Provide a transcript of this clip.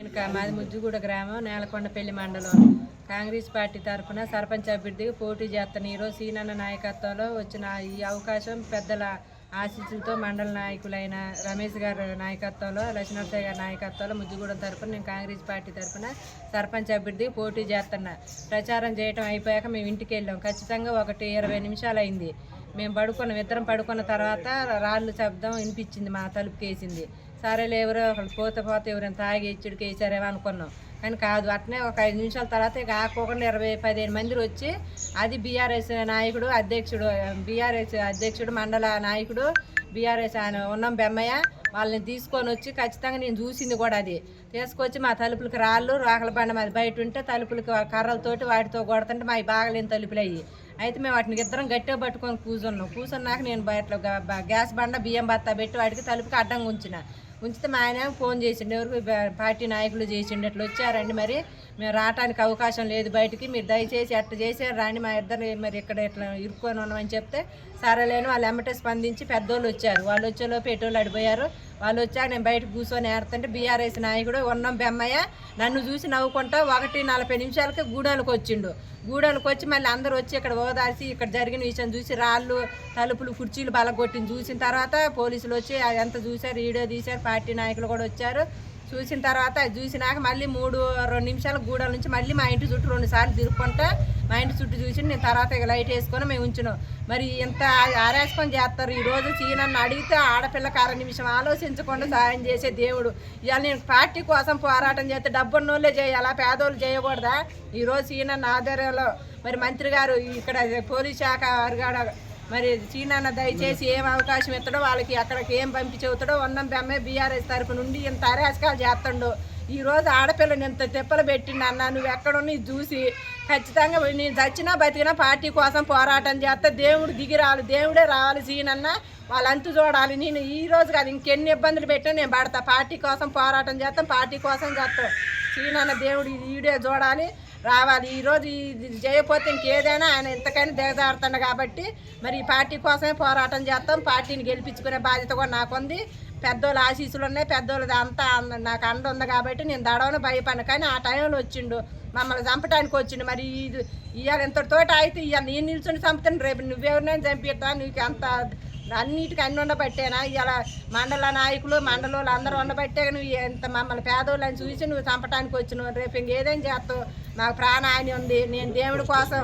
వెనుక మాది ముజ్జుగూడ గ్రామం నేలకొండపల్లి మండలం. కాంగ్రెస్ పార్టీ తరఫున సర్పంచ్ అభ్యర్థిగా పోటీ చేస్తాను ఈరోజు సీనన్న నాయకత్వంలో వచ్చిన ఈ అవకాశం పెద్దల ఆశీస్సులతో మండల నాయకులైన రమేష్ గారి నాయకత్వంలో లక్ష్మణసాయి గారి నాయకత్వంలో ముజ్జుగూడెం తరఫున నేను కాంగ్రెస్ పార్టీ తరఫున సర్పంచ్ అభ్యర్థికి పోటీ చేస్తున్నా. ప్రచారం చేయటం అయిపోయాక మేము ఇంటికి వెళ్ళాం. ఖచ్చితంగా ఒకటి ఇరవై నిమిషాలు అయింది. మేము పడుకున్నాం. ఇద్దరం పడుకున్న తర్వాత రాళ్ళు శబ్దం వినిపించింది మా తలుపుకేసింది సరేలే ఎవరో ఒకళ్ళు పోతే పోతే ఎవరైనా తాగి ఇచ్చుడికి వేసారేమో అనుకున్నాం. కానీ కాదు అట్నే ఒక ఐదు నిమిషాల తర్వాత ఇక ఆకోకుండా ఇరవై పదిహేను మంది వచ్చి అది బీఆర్ఎస్ నాయకుడు అధ్యక్షుడు బీఆర్ఎస్ అధ్యక్షుడు మండల నాయకుడు బీఆర్ఎస్ ఆయన ఉన్నాం బెమ్మయ్య వాళ్ళని తీసుకొని వచ్చి ఖచ్చితంగా నేను చూసింది కూడా అది. తీసుకొచ్చి మా తలుపులకి రాళ్ళు రాకల బండ మాది బయట ఉంటే తలుపులకి కర్రలతోటి వాటితో కొడుతుంటే మా బాగలేని తలుపులు అయ్యి. అయితే మేము వాటిని ఇద్దరం గట్టిగా పట్టుకొని కూర్చున్నాం. కూర్చున్నాక నేను బయట గ్యాస్ బండ బియ్యం బత్తా పెట్టి వాటికి తలుపుకి అడ్డంగా ఉంచిన. ఉంచితే మా ఆయన ఫోన్ చేసిండు ఎవరు పార్టీ నాయకులు చేసిండు అట్లా వచ్చారండి మరి. మేము రావటానికి అవకాశం లేదు బయటికి మీరు దయచేసి అట్లా చేసారు రాని మా ఇద్దరు మరి ఇక్కడ ఇట్లా ఇరుక్కొని ఉన్నామని చెప్తే సరేలేని వాళ్ళు ఎమ్మటే స్పందించి పెద్దోళ్ళు వచ్చారు. వాళ్ళు వచ్చేలోపు ఎటోళ్ళు అడిపోయారు. వాళ్ళు వచ్చాక నేను బయట కూర్చొని ఏడుతుంటే బీఆర్ఎస్ నాయకుడు ఉన్నం బెమ్మయ్య నన్ను చూసి నవ్వుకుంటా ఒకటి నలభై నిమిషాలకి గూడాలకు వచ్చిండు. గూడెలకు వచ్చి మళ్ళీ అందరూ వచ్చి ఇక్కడ ఓదార్చి ఇక్కడ జరిగిన విషయం చూసి రాళ్ళు తలుపులు కుర్చీలు బలగొట్టింది చూసిన తర్వాత పోలీసులు వచ్చి ఎంత చూశారు వీడియో తీశారు పార్టీ నాయకులు కూడా వచ్చారు. చూసిన తర్వాత అది చూసినాక మళ్ళీ మూడు రెండు నిమిషాలు గూడెల నుంచి మళ్ళీ మా ఇంటి చుట్టూ రెండు సార్లు తిరుక్కుంటా మా ఇంటి చుట్టూ చూసి నేను తర్వాత ఇక లైట్ వేసుకొని మేము ఉంచినాం మరి ఇంత ఆరేసుకొని చేస్తారు ఈరోజు చీనన్ను అడిగితే ఆడపిల్లకి అర నిమిషం ఆలోచించకుండా సాయం చేసే దేవుడు. ఇవాళ నేను పార్టీ కోసం పోరాటం చేస్తే డబ్బున్నోళ్ళే చేయాలా పేదోళ్ళు చేయకూడదా? ఈరోజు చీనన్న ఆధ్వర్యంలో మరి మంత్రి గారు ఇక్కడ పోలీస్ శాఖ వారు మరి చీనన్న దయచేసి ఏం అవకాశం ఇస్తాడో వాళ్ళకి అక్కడికి ఏం పంపించవుతాడో చెబుతాడో బెమ్మే బీఆర్ఎస్ తరపు నుండి ఇంత అరాచకాలు చేస్తాడు. ఈ రోజు ఆడపిల్లని ఇంత తిప్పలు పెట్టిండన్న నువ్వు ఎక్కడున్నా చూసి ఖచ్చితంగా నేను చచ్చినా బతికినా పార్టీ కోసం పోరాటం చేస్తా. దేవుడు దిగి రావాలి దేవుడే రావాలి సీనన్న. వాళ్ళంతు చూడాలి. నేను ఈ రోజు కాదు ఇంకెన్ని ఇబ్బందులు పెట్టినా నేను పడతా. పార్టీ కోసం పోరాటం చేస్తాం పార్టీ కోసం చేస్తాం. సీనన్న దేవుడు ఈడే వీడియో చూడాలి రావాలి. ఈరోజు ఇది చేయకపోతే ఇంకేదైనా ఆయన ఇంతకైనా దిగజారుతాడు కాబట్టి మరి ఈ పార్టీ కోసమే పోరాటం చేస్తాం. పార్టీని గెలిపించుకునే బాధ్యత కూడా నాకుంది. పెద్దోళ్ళ ఆశీస్సులు ఉన్నాయి పెద్దోళ్ళది అంతా నాకు అండ ఉంది కాబట్టి నేను దడవను భయపడిన కానీ ఆ టైంలో వచ్చిండు మమ్మల్ని చంపడానికి వచ్చిండు. మరి ఇది ఇవాళ ఇంతటితోటి అయితే ఇవాళ నేను నిల్చుని చంపుతాను రేపు నువ్వెవరినైనా చంపిస్తా నీకు అంత అన్నిటికీ అన్ని ఉండబట్టేనా? ఇలా మండల నాయకులు మండలంలో అందరూ ఉండబట్టే నువ్వు ఎంత మమ్మల్ని పేదోళ్ళని చూసి నువ్వు చంపడానికి వచ్చినావు. రేపు ఇంకేదేం చేస్తావు. నాకు ప్రాణహాని ఉంది. నేను దేవుడి కోసం